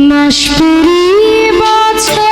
মাস বছর